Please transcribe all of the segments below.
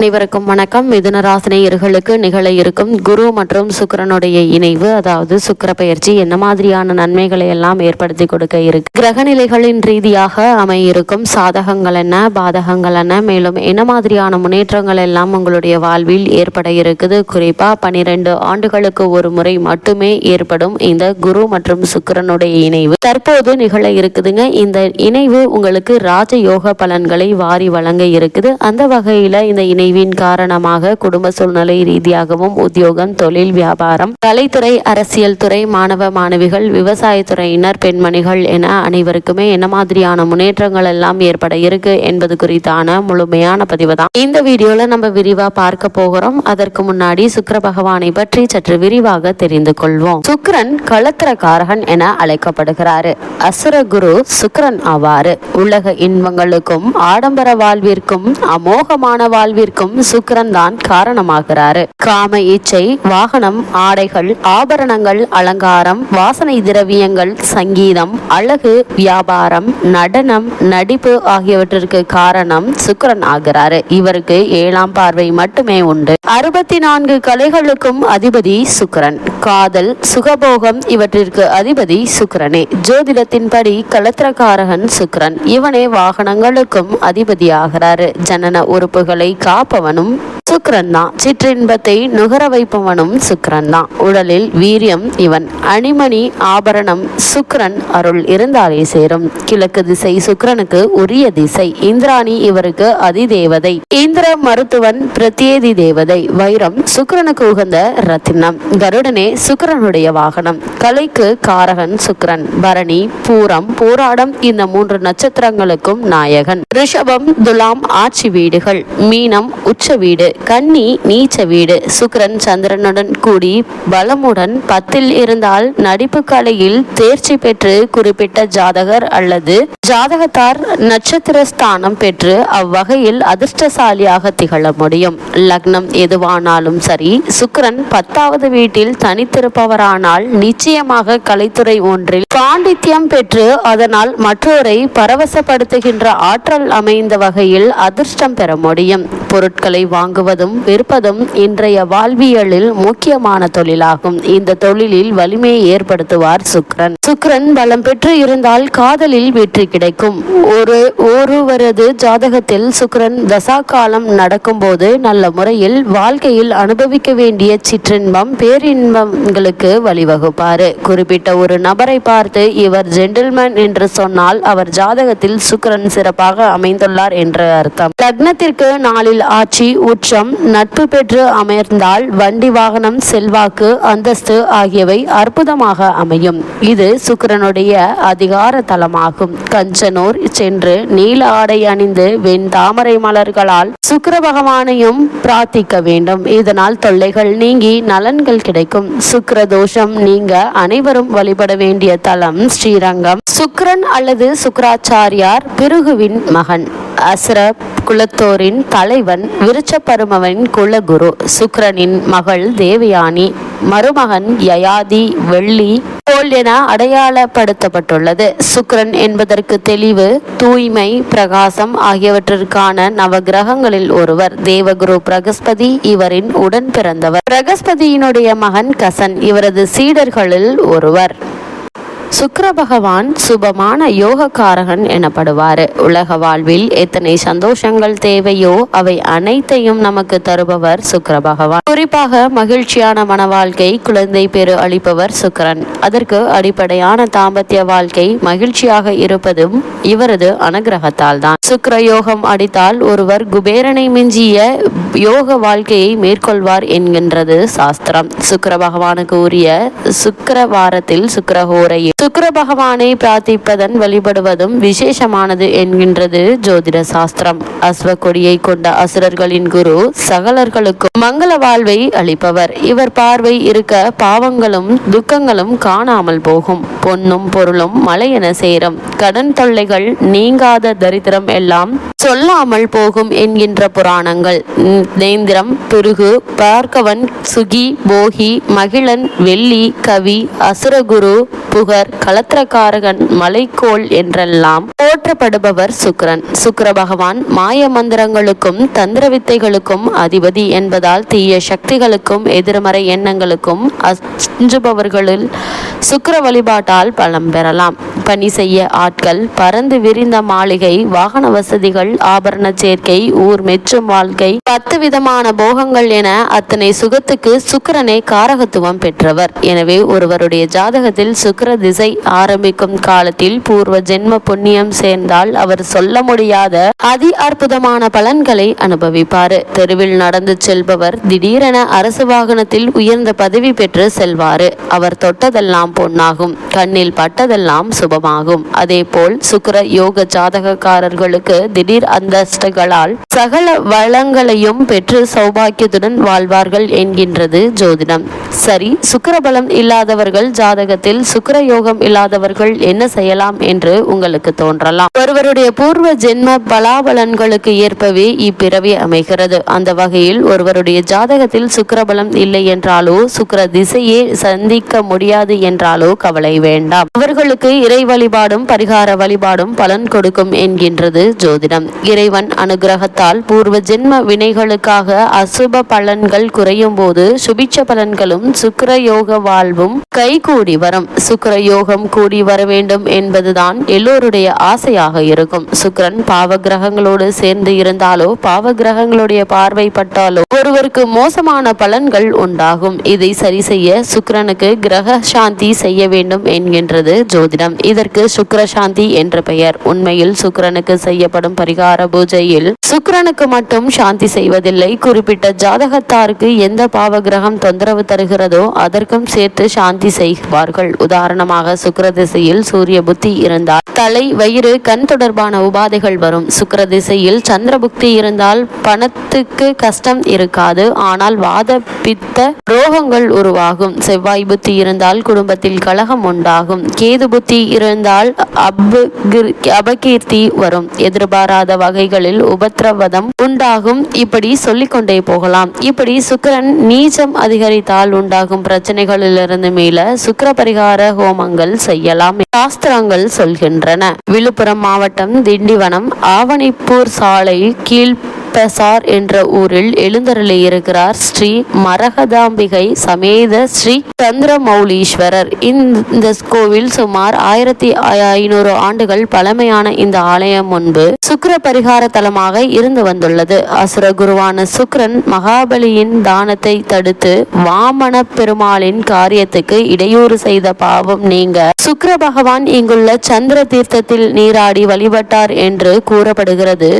அனைவருக்கும் வணக்கம். மிதுன ராசினியர்களுக்கு நிகழ இருக்கும் குரு மற்றும் சுக்கரனுடைய இணைவு அதாவது சுக்கிர பயிற்சி என்ன மாதிரியான நன்மைகளை எல்லாம் ஏற்படுத்தி கொடுக்க இருக்கு. கிரகநிலைகளின் ரீதியாக அமையிருக்கும் சாதகங்கள் என்ன பாதகங்கள் என்ன மேலும் என்ன மாதிரியான முன்னேற்றங்கள் எல்லாம் உங்களுடைய வாழ்வில் ஏற்பட இருக்குது? குறிப்பா பனிரெண்டு ஆண்டுகளுக்கு ஒரு முறை மட்டுமே ஏற்படும் இந்த குரு மற்றும் சுக்கிரனுடைய இணைவு. தற்போது நிகழ இருக்குதுங்க. இந்த இணைவு உங்களுக்கு ராஜயோக பலன்களை வாரி வழங்க இருக்குது. அந்த வகையில இந்த இணைவின் காரணமாக குடும்ப சூழ்நிலை ரீதியாகவும் உத்தியோகம் தொழில் வியாபாரம் கலைத்துறை அரசியல் துறை மாணவ மாணவிகள் விவசாயத்துறையினர் பெண்மணிகள் என அனைவருக்குமே என்ன மாதிரியான முன்னேற்றங்கள் எல்லாம் ஏற்பட இருக்கு என்பது குறித்தான முழுமையான பதிவு தான் இந்த வீடியோல நம்ம விரிவா பார்க்க போகிறோம். அதற்கு முன்னாடி சுக்கர பகவானை பற்றி சற்று விரிவாக தெரிந்து கொள்வோம். சுக்கிரன் களத்திரக்காரகன் என அழைக்கப்படுகிறாரு. அசுர குரு சுக்கரன் ஆவாரு. உலக இன்பங்களுக்கும் ஆடம்பர வாழ்விற்கும் அமோகமான வாழ்விற்கும் இதற்கும் சுக்கரன் தான் காரணமாகிறாரு. காம இச்சை வாகனம் ஆடைகள் ஆபரணங்கள் அலங்காரம் வாசனை திரவியங்கள் சங்கீதம் அழகு வியாபாரம் நடனம் நடிப்பு ஆகியவற்றிற்கு காரணம் சுக்கரன் ஆகிறாரு. இவருக்கு ஏழாம் பார்வை மட்டுமே உண்டு. அறுபத்தி நான்கு கலைகளுக்கும் அதிபதி சுக்கரன். காதல் சுகபோகம் இவற்றிற்கு அதிபதி சுக்கரனே. ஜோதிடத்தின்படி களத்திரக்காரகன் சுக்கரன். இவனே வாகனங்களுக்கும் அதிபதியாகிறாரு. ஜனன உறுப்புகளை காப்பவனும் சுக்கரன் தான் சிற்றின்பத்தை நுகர வைப்பவனும் சுக்கரன் தான் உடலில் வீரியம் இவன் அணிமணி ஆபரணம் சுக்கரன் அருள் இருந்தாலே சேரும். கிழக்கு திசை சுக்கரனுக்கு உரிய திசை. இந்திராணி இவருக்கு அதிதேவதை. இந்திர மருத்துவன் பிரத்யேதி தேவதை. வைரம் சுக்கிரனுக்கு உகந்த ரத்தினம். கருடனே சுக்கரனுடைய வாகனம். கலைக்கு காரகன் சுக்கரன் பரணி பூரம் போராடம் இந்த மூன்று நட்சத்திரங்களுக்கும் நாயகன். ரிஷபம் துலாம் ஆட்சி வீடுகள். மீனம் உச்ச வீடு. கன்னி நீச்ச வீடு. சுக்கரன் சந்திரனுடன் கூடி பலமுடன் பத்தில் இருந்தால் நடிப்பு கலையில் தேர்ச்சி பெற்று குறிப்பிட்ட ஜாதகர் அல்லது ஜாதகத்தார் நட்சத்திர ஸ்தானம் பெற்று அவ்வகையில் அதிர்ஷ்டசாலியாக திகழ முடியும். லக்னம் எதுவானாலும் சரி சுக்கரன் பத்தாவது வீட்டில் தனித்திருப்பவரானால் நிச்சயமாக கலைத்துறை ஒன்றில் பாண்டித்யம் பெற்று அதனால் மற்றோரை பரவசப்படுத்துகின்ற ஆற்றல் அமைந்த வகையில் அதிர்ஷ்டம் பெற முடியும். பொருட்களை வாங்குவதும் விற்பதும் இன்றைய வாழ்வியலில் முக்கியமான தொழிலாகும். இந்த தொழிலில் வலிமையை ஏற்படுத்துவார் சுக்கிரன் சுக்கிரன் பலம் பெற்று இருந்தால் காதலில் வெற்றி கிடைக்கும். ஒரு ஒருவரது ஜாதகத்தில் சுக்கிரன் தசா காலம் நடக்கும்போது நல்ல முறையில் வாழ்க்கையில் அனுபவிக்க வேண்டிய சிற்றின்பம் பேரின்பங்களுக்கு வழிவகுப்பாரு. குறிப்பிட்ட ஒரு நபரை பார்த்து இவர் ஜென்டில்மேன் என்று சொன்னால் அவர் ஜாதகத்தில் சுக்ரன் சிறப்பாக அமைந்துள்ளார் என்று அர்த்தம். லக்னத்திற்கு நாளில் ஆட்சி உச்சம் நட்பு பெற்று அமர்ந்தால் வண்டி வாகனம் செல்வாக்கு அந்தஸ்து ஆகியவை அற்புதமாக அமையும். இது சுக்கரனுடைய அதிகார தலமாகும். கஞ்சனூர் சென்று நீல ஆடை அணிந்து வெண் தாமரை மலர்களால் சுக்கர பகவானையும் பிரார்த்திக்க வேண்டும். இதனால் தொல்லைகள் நீங்கி நலன்கள் கிடைக்கும். சுக்கர தோஷம் நீங்க அனைவரும் வழிபட வேண்டிய தலம் ஸ்ரீரங்கம். சுக்ரன் அல்லது சுக்ராச்சாரியார் பிருகுவின் மகன் அசுர குலத்தோரின் தலைவன் விருச்சபருமவன் குலகுரு சுக்ரனின் மகள் தேவயானி மருமகன் யயாதி வெள்ளி போல் என அடையாளப்படுத்தப்பட்டுள்ளது. சுக்ரன் என்பதற்கு தெளிவு தூய்மை பிரகாசம் ஆகியவற்றிற்கான நவகிரகங்களில் ஒருவர். தேவகுரு பிரகஸ்பதி இவரின் உடன் பிறந்தவர். பிரகஸ்பதியினுடைய மகன் கசன் இவரது சீடர்களில் ஒருவர். சுக்கர பகவான் சுபமான யோகக்காரகன் எனப்படுவார். உலக வாழ்வில் எத்தனை சந்தோஷங்கள் தேவையோ அவை அனைத்தையும் நமக்கு தருபவர் சுக்கர பகவான் குறிப்பாக மகிழ்ச்சியான மன வாழ்க்கை குழந்தை பெரு அளிப்பவர் சுக்கரன். அதற்கு அடிப்படையான தாம்பத்திய வாழ்க்கை மகிழ்ச்சியாக இருப்பதும் இவரது அனுகிரகத்தால் தான் சுக்கர யோகம் அடித்தால் ஒருவர் குபேரனை மிஞ்சிய யோக வாழ்க்கையை மேற்கொள்வார் என்கின்றது சாஸ்திரம். சுக்கர பகவானுக்கு உரிய சுக்கர வாரத்தில் சுக்கிரஹோரையில் சுக்கர பகவானை பிரார்த்திப்பதன் வழிபடுவதும் விசேஷமானது என்கின்றது ஜோதிட சாஸ்திரம். அஸ்வ கொடியை கொண்ட அசுரர்களின் குரு சகலர்களுக்கும் மங்கள வாழ்வை அளிப்பவர். இவர் பார்வை இருக்க பாவங்களும் துக்கங்களும் காணாமல் போகும். பொன்னும் பொருளும் மலையென சேரும். கடன் தொல்லைகள் நீங்காத தரித்திரம் எல்லாம் சொல்லாமல் போகும் என்கின்ற புராணங்கள். நேந்திரம் பிருகு பார்க்கவன் சுகி போகி மகிழன் வெள்ளி கவி அசுரகுரு புகர் கலத்திரக்காரகன் மலைக்கோள் என்றெல்லாம் போற்றப்படுபவர் சுக்ரன் சுக்ர பகவான் மாய மந்திரங்களுக்கும் தந்திர வித்தைகளுக்கும் அதிபதி என்பதால் தீய சக்திகளுக்கும் எதிர்மறை எண்ணங்களுக்கும் அஞ்சுபவர்களில் சுக்கர வழிபாட்டால் பலம் பெறலாம். பணி செய்ய ஆட்கள். பறந்து விரிந்த மாளிகை வாகன வசதிகள் ஆபரண சேர்க்கை ஊர் மெச்சும் வாழ்க்கை. பத்து விதமான போகங்கள் என அத்தனை சுகத்துக்கு சுக்கிரனே காரகத்துவம் பெற்றவர். எனவே ஒருவருடைய ஜாதகத்தில் சுக்கர திசை ஆரம்பிக்கும் காலத்தில் பூர்வ ஜென்ம புண்ணியம் சேர்ந்தால் அவர் சொல்ல முடியாத அதி அற்புதமான பலன்களை அனுபவிப்பாரு. தெருவில் நடந்து செல்பவர் திடீரென அரசு வாகனத்தில் உயர்ந்த பதவி பெற்று செல்வாரு. அவர் தொட்டதெல்லாம் பொன்னாகும். கண்ணில் பட்டதெல்லாம் சுபமாகும் அதேபோல் சுக்கர யோக ஜாதகக்காரர்களுக்கு திடீர் அந்தஸ்துகளால் சகல வளங்களையும் பெற்று சௌபாக்கியத்துடன் வாழ்வார்கள் என்கின்றது ஜோதிடம். சரி சுக்கரபலம் இல்லாதவர்கள் ஜாதகத்தில் சுக்கர யோகம் இல்லாதவர்கள் என்ன செய்யலாம் என்று உங்களுக்கு தோன்றலாம். ஒருவருடைய பூர்வ ஜென்ம பலாபலன்களுக்கு ஏற்பவே இப்பிறவி அமைகிறது. அந்த வகையில் ஒருவருடைய ஜாதகத்தில் சுக்கரபலம் இல்லை என்றாலோ சுக்கர திசையே சந்திக்க முடியாது என்றாலோ கவலை வேண்டாம். அவர்களுக்கு இறை வழிபாடும் பரிகார வழிபாடும் பலன் கொடுக்கும் என்கின்றது ஜோதிடம். இறைவன் அனுகிரகத்தால் பூர்வ ஜென்ம வினைகளுக்காக அசுப பலன்கள் குறையும் போது சுபிட்ச பலன்களும் சுக்கர யோக வாழ்வும் கை கூடி வரும். சுக்கர யோகம் கூடி வர வேண்டும் என்பதுதான் எல்லோருடைய ஆசையாக இருக்கும். சுக்கிரன் பாவ கிரகங்களோடு சேர்ந்து இருந்தாலோ பாவ கிரகங்களுடைய பார்வை பட்டாலோ ஒருவருக்கு மோசமான பலன்கள் உண்டாகும். இதை சரி செய்ய சுக்கரனுக்கு கிரக சாந்தி செய்ய வேண்டும் என்கின்றது ஜோதிடம். இதற்கு சுக்கர சாந்தி என்ற பெயர். உண்மையில் சுக்கிரனுக்கு செய்யப்படும் பரிகார பூஜையில் சுக்கிரனுக்கு மட்டும் சாந்தி செய்வதில்லை. குறிப்பிட்ட ஜாதகத்தாருக்கு எந்த பாவ கிரகம் தொந்தரவு தருகிறதோ அதற்கும் சேர்த்து சாந்தி செய்வார்கள். உதாரணமாக சுக்கர திசையில் சூரிய புத்தி இருந்தால் தலை வயிறு கண் தொடர்பான உபாதைகள் வரும். சுக்கர திசையில் சந்திர புக்தி இருந்தால் பணத்துக்கு கஷ்டம் இருக்காது. ஆனால் வாத பித்த ரோகங்கள் உருவாகும். செவ்வாய் புத்தி இருந்தால் குடும்பத்தில் கலகம் உண்டாகும். கேது புத்தி இருந்தால் அபகிர்- அபகீர்த்தி வரும். எதிர்பாராத வகைகளில் உபத்திரவதம் உண்டாகும். இப்படி சொல்லிக்கொண்டே போகலாம். இப்படி சுக்கரன் நீச்சம் அதிகரித்தால் உண்டாகும் பிரச்சனைகளிலிருந்து மீள சுக்கர பரிகார ஹோமங்கள் செய்யலாம். சாஸ்திரங்கள் சொல்கின்றன. விழுப்புரம் மாவட்டம் திண்டிவனம் ஆவணிப்பூர் சாலை கீழ் பெசார் என்ற ஊரில் எழுந்தருளி இருக்கிறார் ஸ்ரீ மரகதாம்பிகை சமேத ஸ்ரீ சந்திரமௌலீஸ்வரர். இந்த கோவில் சுமார் ஆயிரத்தி ஐநூறு ஆண்டுகள் பழமையான இந்த ஆலயம் முன்பு சுக்கர பரிகார தலமாக இருந்து வந்துள்ளது. அசுர குருவான சுக்கிரன் மகாபலியின் தானத்தை தடுத்து வாமன பெருமாளின் காரியத்துக்கு இடையூறு செய்த பாவம் நீங்க. சுக்கர பகவான் இங்குள்ள சந்திர தீர்த்தத்தில் நீராடி வழிபட்டார் என்று கூறப்படுகிறது.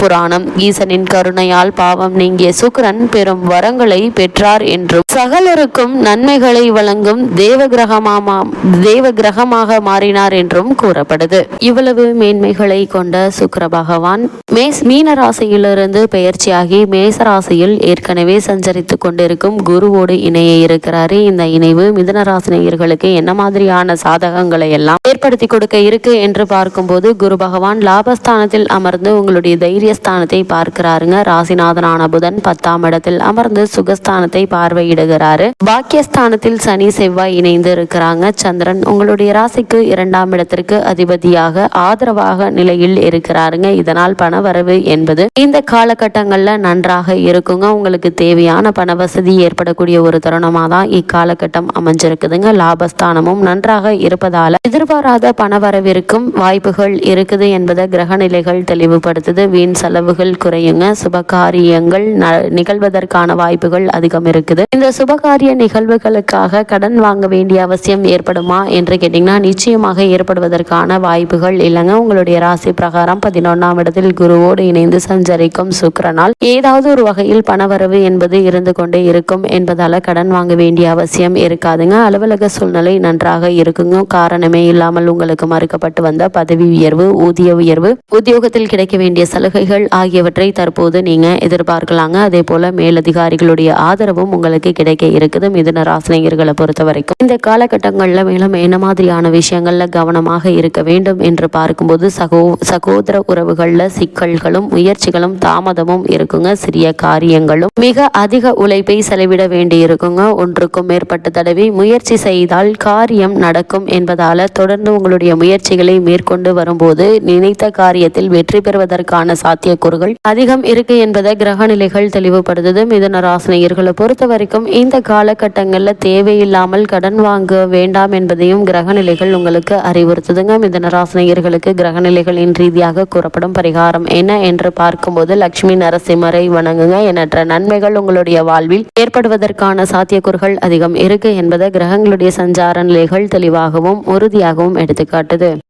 புராணம் ஈசன் ஈசனின் கருணையால் பாவம் நீங்கிய சுக்ரன் பெரும் வரங்களை பெற்றார் என்றும் சகலருக்கும் நன்மைகளை வழங்கும் தேவ கிரகமாமாம் தேவ கிரகமாக மாறினார் என்றும் கூறப்படுது. இவ்வளவு மேன்மைகளை கொண்ட சுக்கர பகவான் மேஸ் மீன ராசியிலிருந்து பெயர்ச்சியாகி மேச ராசியில் ஏற்கனவே சஞ்சரித்து கொண்டிருக்கும் குருவோடு இணைய இருக்கிறாரு. இந்த இணைவு மிதுன ராசினியர்களுக்கு என்ன மாதிரியான சாதகங்களை எல்லாம் ஏற்படுத்தி கொடுக்க இருக்கு என்று பார்க்கும்போது குரு பகவான் லாபஸ்தானத்தில் அமர்ந்து உங்களுடைய தைரியஸ்தானத்தை பார்க்கிறாருங்க. ராசிநாதனான புதன் பத்தாம் இடத்தில் அமர்ந்து சுகஸ்தானத்தை பார்வையிடுகிறாரு பாக்கியஸ்தானத்தில் சனி செவ்வாய் இணைந்து இருக்கிறாங்க. சந்திரன் உங்களுடைய ராசிக்கு இரண்டாம் இடத்திற்கு அதிபதியாக ஆதரவாக நிலையில் இருக்கிறாருங்க. இதனால் பணவரவு என்பது இந்த காலகட்டங்கள்ல நன்றாக இருக்குங்க. உங்களுக்கு தேவையான பண வசதி ஏற்படக்கூடிய ஒரு தருணமா தான் இக்காலகட்டம் அமைஞ்சிருக்குதுங்க. லாபஸ்தானமும் நன்றாக இருப்பதால எதிர்பாராத பணவரவிற்கும் வாய்ப்புகள் இருக்குது என்பதை கிரக நிலைகள் தெளிவுபடுத்துது. வீண் செலவுகள் குறையுங்க. சுபகாரியங்கள் நிகழ்வதற்கான வாய்ப்புகள் அதிகம் இருக்குது. இந்த சுபகாரிய நிகழ்வுகளுக்காக கடன் வாங்க வேண்டிய அவசியம் ஏற்படுமா என்று கேட்டிங்கன்னா நிச்சயமாக ஏற்படுவதற்கான வாய்ப்புகள் இல்லைங்க. உங்களுடைய ராசி பிரகாரம் பதினொன்றாம் இடத்தில் குருவோடு இணைந்து சஞ்சரிக்கும் சுக்கரனால் ஏதாவது ஒரு வகையில் பணவரவு என்பது இருந்து கொண்டே இருக்கும் என்பதால கடன் வாங்க வேண்டிய அவசியம் இருக்காதுங்க. அலுவலக சூழ்நிலை நன்றாக இருக்குங்க. காரணமே இல்லாமல் உங்களுக்கு மறுக்கப்பட்டு வந்த பதவி உயர்வு ஊதிய உயர்வு உத்தியோகத்தில் கிடைக்க வேண்டிய சலுகைகள் ஆகியவற்றை தற்போது நீங்க எதிர்பார்க்கலாங்க. அதே போல மேலதிகாரிகளுடைய ஆதரவும் உங்களுக்கு கிடைக்க இருக்குது மிதுன ராசினியர்களை பொறுத்த வரைக்கும் இந்த காலகட்டங்களில் மேலும் என்ன மாதிரியான விஷயங்களில் கவனமாக இருக்க வேண்டும் என்று பார்க்கும்போது சகோ சகோதர உறவுகளில் சிக்கல்களும் முயற்சிகளும் தாமதமும் இருக்குங்க. சிறிய காரியங்களும். மிக அதிக உழைப்பை செலவிட வேண்டி இருக்குங்க ஒன்றுக்கும் மேற்பட்ட தடவை முயற்சி செய்தால் காரியம் நடக்கும் என்பதால தொடர்ந்து உங்களுடைய முயற்சிகளை மேற்கொண்டு வரும்போது நினைத்த காரியத்தில் வெற்றி பெறுவதற்கான சாத்தியக்கூறுகள் அதிகம் இருக்கு என்பதை கிரக நிலைகள் தெளிவுபடுத்துது. மிதன ராசினியர்களை பொறுத்த வரைக்கும் இந்த காலகட்டங்களில் தேவையில்லாமல் கடன் வாங்க வேண்டாம் என்பதையும் கிரகநிலைகள் உங்களுக்கு அறிவுறுத்துதுங்க. மிதனராசினியர்களுக்கு கிரகநிலைகளின் ரீதியாக கூறப்படும் பரிகாரம் என்ன என்று பார்க்கும்போது லட்சுமி நரசிம்மரை வணங்குங்க. எண்ணற்ற நன்மைகள் உங்களுடைய வாழ்வில் ஏற்படுவதற்கான சாத்தியக்கூறுகள் அதிகம் இருக்கு என்பதை கிரகங்களுடைய சஞ்சார நிலைகள் தெளிவாகவும் உறுதியாகவும் எடுத்துக்காட்டுது.